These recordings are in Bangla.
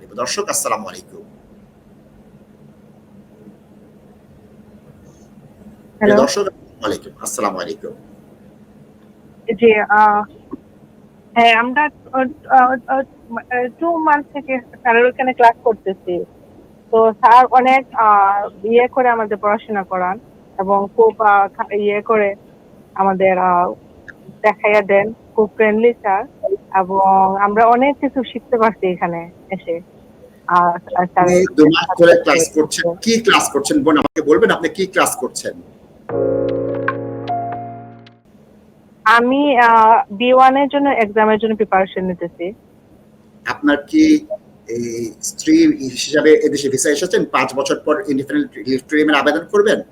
নেব। দর্শক আসসালামু আলাইকুম। দর্শক আলাইকুম। আসসালামু আলাইকুম। জি হ্যাঁ আমরা টু মান্থ থেকে স্যারের ওখানে ক্লাস করতেছি। তো স্যার অনেক ইয়ে করে আমাদের পড়াশোনা করান এবং খুব ইয়ে করে আমাদের আহ, দেখাইয়া দেন। খুব ফ্রেন্ডলি স্যার। এবং আমরা অনেক কিছু শিখতে পারছি এখানে এসে। ধরে ক্লাস করছেন। কি ক্লাস করছেন? বোন আমাকে বলবেন আপনি কি ক্লাস করছেন? আমি বি ওয়ানের জন্য এক্সামের জন্য প্রিপারেশন নিতেছি। আপনার কি এই স্ত্রী হিসাবে এদেশে ভিসা এসেছেন? পাঁচ বছর পর ইন্ডিপেন্ডেন্ট লিভ টু আবেদন করবেন?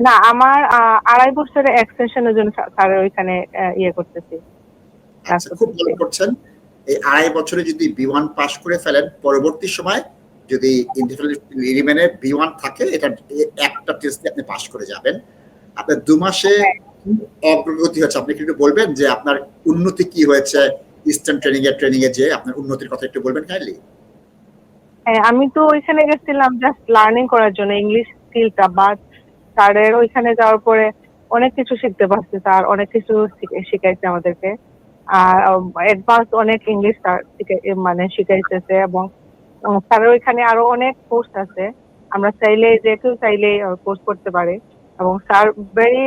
না আমার আড়াই বছরের এক্সটেনশনের জন্য স্যার- ওইখানে ইয়ে করতেছি। খুব ভালো করছেন। এই আড়াই বছরে যদি বি ওয়ান পাস করে ফেলেন পরবর্তী সময় যদি রিমেনে বি ওয়ান থাকে এটা একটা টেস্টে আপনি পাস করে যাবেন। আপনার দু মাসে অগ্রগতি হচ্ছে। আপনি একটু বলবেন যে আপনার উন্নতি কি হয়েছে ইস্টার্ন ট্রেনিং এর ট্রেনিং এ যে আপনার উন্নতির কথা একটু বলবেন কাইন্ডলি হ্যাঁ আমি তো ওইখানে গেছিলাম জাস্ট লার্নিং করার জন্য ইংলিশ স্কিলটা বাট স্যারের ওইখানে যাওয়ার পরে অনেক কিছু শিখতে পারছি স্যার অনেক কিছু শিখে- শিখাইছে আমাদেরকে। আর অ্যাডভান্স অনেক ইংলিশ মানে শিখাইতেছে এবং স্যারের ওইখানে আরও অনেক কোর্স আছে। আমরা চাইলে যে কেউ চাইলে কোর্স করতে পারে। এবং স্যার ভেরি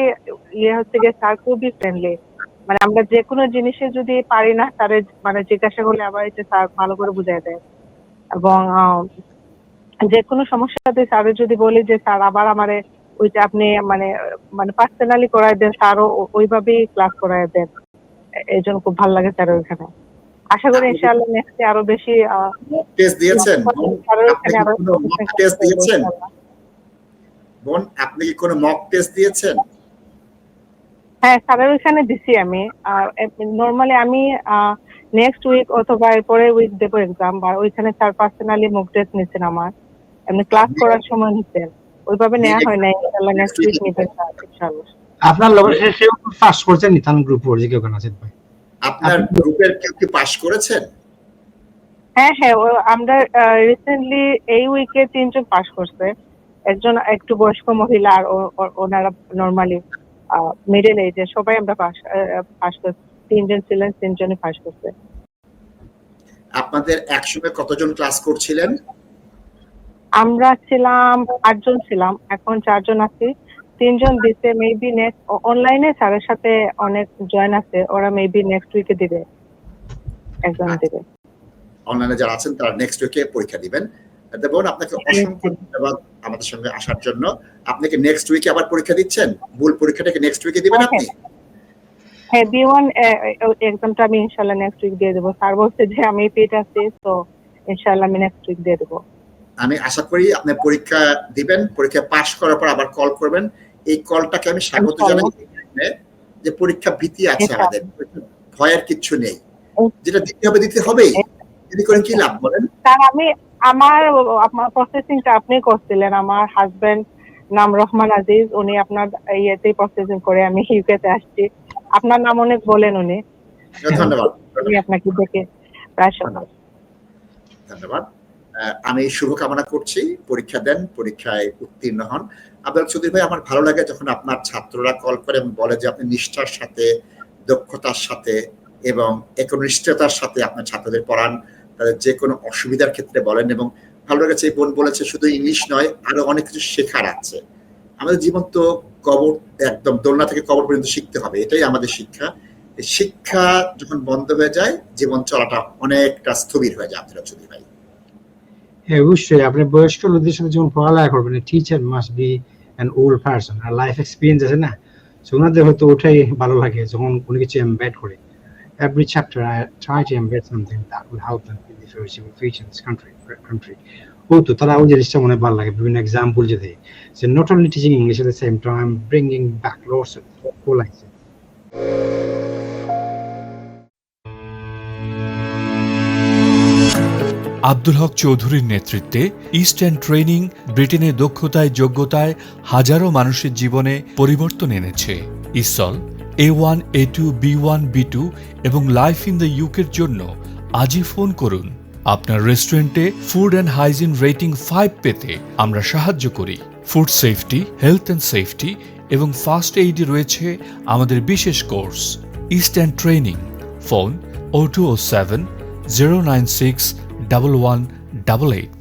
ইয়ে হচ্ছে গিয়ে, স্যার খুবই ফ্রেন্ডলি মানে আমরা যে কোনো জিনিসে যদি পারি না স্যারের মানে জিজ্ঞাসা করলে আবার এটা স্যার ভালো করে বুঝাই দেয়। এবং যে কোনো সমস্যাতে স্যারের যদি বলি যে, স্যার, আবার আমারে ওইটা আপনি মানে মানে পার্সোনালি করাই দেন, স্যারও ওইভাবেই ক্লাস করাই দেন। এই জন্য খুব ভালো লাগে ওইখানে আশা করি ইনশাআল্লাহ নেক্সটে আরও বেশি টেস্ট দিয়েছেন? মক টেস্ট দিয়েছেন? বোন আপনি কি কোনো মক টেস্ট দিয়েছেন? হ্যাঁ স্যারের ওইখানে দিছি আমি। আর নর্মালি আমি নেক্সট উইক অথবা এরপরে উইক দেবো এক্সাম বা ওইখানে স্যার পার্সোনালি মুখ টেস্ট নিচ্ছেন আমার। এমনি ক্লাস করার সময় নিচ্ছেন ওইভাবে নেওয়া হয় নাই ইনশাআল্লাহ নেক্সট উইক স্যার ইনশাআল্লাহ। আপনার লগৰ সে সেও পাছ কৰিছে নিথান গ্ৰুপৰ যিকেইখন আছিল ভাই? আপনার গ্রুপের কেউ কি পাস করেছেন? হ্যাঁ হ্যাঁ ও আমরা রিসেন্টলি এই উইকে তিনজন পাস করছে। একজন একটু বয়স্ক মহিলা আর ওনারা নর্মালি মিডল এজে সবাই আমরা পাস পাস করছি তিনজন ছিলেন তিনজনই পাস করছে। আপনাদের একসঙ্গে কতজন ক্লাস করছিলেন? আমরা ছিলাম আটজন ছিলাম এখন চারজন আছি। তিনজন দিতে মেবি নেক্সট অনলাইনে স্যারের সাথে অনেক জয়েন আছে ওরা মেবি নেক্সট উইকে দিবে। একজন দিবে। অনলাইনে যারা আছেন তারা নেক্সট উইকে পরীক্ষা দিবেন। দেবন আপনাকে অসংখ্য ধন্যবাদ আমাদের সঙ্গে আসার জন্য। আপনাকে নেক্সট উইকে আবার পরীক্ষা দিচ্ছেন? মূল পরীক্ষাটাকে নেক্সট উইকে দিবেন আপনি? হ্যাঁ বি ওয়ান এক্সামটা আমি ইনশাল্লাহ নেক্সট উইক দিয়ে দেবো। স্যার বলছে যে আমি পেট আছি তো ইনশাল্লাহ আমি নেক্সট উইক দিয়ে দেবো। আমি আশা করি আপনি পরীক্ষা দিবেন পরীক্ষা পাশ করার পর আবার কল করবেন। এই কলটাকে আমি স্বাগত জানাই যে পরীক্ষা ভীতি আছে আমাদের ভয়ের কিচ্ছু নেই। যেটা দিতে হবে দিতে হবেই। যদি করেন কি লাভ বলেন? আমি আমার আমার প্রসেসিংটা আপনি করছিলেন। আমার হাজবেন্ড নাম রহমান আজিজ উনি আপনার ইয়েতেই প্রসেসিং করে আমি ইউকে তে আসছি। আপনার নাম অনেক বলেন উনি। ধন্যবাদ আপনাকে দেখে প্রায় ধন্যবাদ। আমি শুভকামনা করছি। পরীক্ষা দেন, পরীক্ষায় উত্তীর্ণ হন। আব্দুল চৌধুরী ভাই, আমার ভালো লাগে যখন আপনার ছাত্ররা কল করে এবং বলে যে আপনি নিষ্ঠার সাথে, দক্ষতার সাথে এবং একনিষ্ঠতার সাথে আপনার ছাত্রদের পড়ান। তাদের যে কোনো অসুবিধার ক্ষেত্রে বলেন এবং ভালো লেগেছে, এই বোন বলেছে শুধু ইংলিশ নয়, আরও অনেক কিছু শেখার আছে। আমাদের জীবন তো কবর, একদম দোলনা থেকে কবর পর্যন্ত শিখতে হবে, এটাই আমাদের শিক্ষা। শিক্ষা যখন বন্ধ হয়ে যায়, জীবন চলাটা অনেকটা স্থবির হয়ে যায় আব্দুল চৌধুরী ভাই। হ্যাঁ অবশ্যই। আপনি বয়স্ক লোকদের সাথে যখন পড়ালেখা করবেন teacher must be an old person R life experience আছে না? সো ওনাদের হয়তো ওটাই ভালো লাগে যখন কোনো কিছু এমবেড করে। Every chapter I try to embed something that will help them in the future this country country. ও তো, তারা ওই জিনিসটা মনে ভালো লাগে। বিভিন্ন এক্সাম্পল যে দেয়। সে not only teaching English at the same time bringing back loss of Abdul Haq চৌধুরীর নেতৃত্বে ইস্টার্ন ট্রেনিং ব্রিটেনে দক্ষতায়, যোগ্যতায় হাজারো মানুষের জীবনে পরিবর্তন এনেছে। ESOL A one A two B one B two এবং লাইফ ইন দ্য ইউকের জন্য আজই ফোন করুন। আপনার রেস্টুরেন্টে food and hygiene rating five পেতে আমরা সাহায্য করি। Food safety health and safety এবং ফার্স্ট এইডে রয়েছে আমাদের বিশেষ course eastern training phone oh two oh seven zero nine six double one double eight.